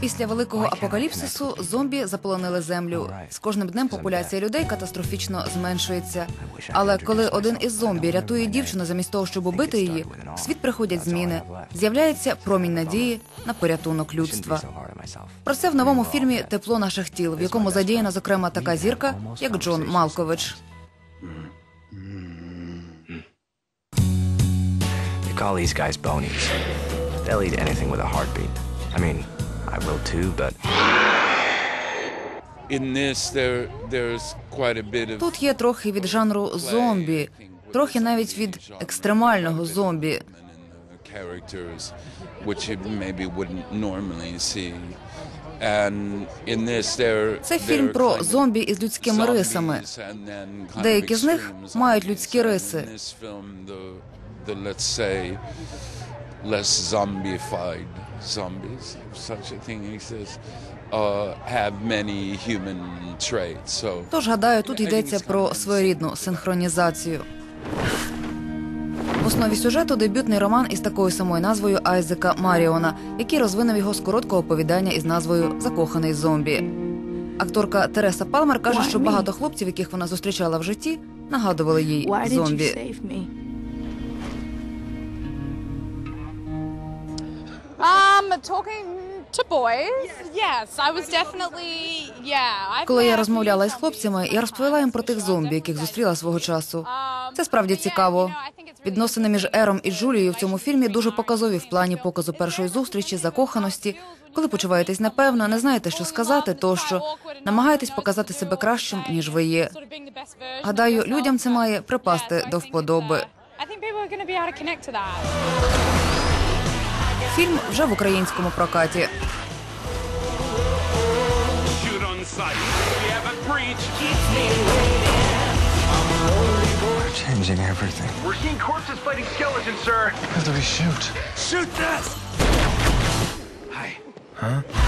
Після великого апокаліпсису зомбі заполонили землю. З кожним днем популяція людей катастрофічно зменшується. Але коли один із зомбі рятує дівчину замість того, щоб убити її, в світ приходять зміни. З'являється промінь надії на порятунок людства. Про це в новому фільмі Тепло наших тіл, в якому задіяна зокрема така зірка, як Джон Малкович. They call these guys bonies. They'll eat anything with a heartbeat. I mean, I will too, but In this, there there's quite a bit of Тут є трохи від жанру зомбі, трохи навіть від екстремального зомбі. Це фільм про зомбі із людськими рисами. Деякі з них мають людські риси. Less zombified zombies, if such a thing exists, uh, have many human traits. So Тож, гадаю, тут йдеться про своєрідну синхронізацію. В основі сюжету дебютний роман із такою самою назвою Айзека Маріона, який розвинув його з короткого оповідання із назвою Закоханий зомбі. Акторка Тереса Палмер каже, що багато хлопців, яких вона зустрічала в житті, нагадували їй Why did you зомбі. Коли я розмовляла із хлопцями, я розповіла їм про тих зомбі, яких зустріла свого часу. Це справді цікаво. Відносини між Ером і Джулією в цьому фільмі дуже показові в плані показу першої зустрічі, закоханості. Коли почуваєтесь непевно, не знаєте, що сказати, тощо намагаєтесь показати себе кращим, ніж ви є. Гадаю, людям це має припасти до вподоби. I think people are going to be able to connect to that. Фільм вже в українському прокаті. Changing everything. We're seeing corpses fighting skeletons, sir. How do we shoot? Shoot this! Hi. Huh?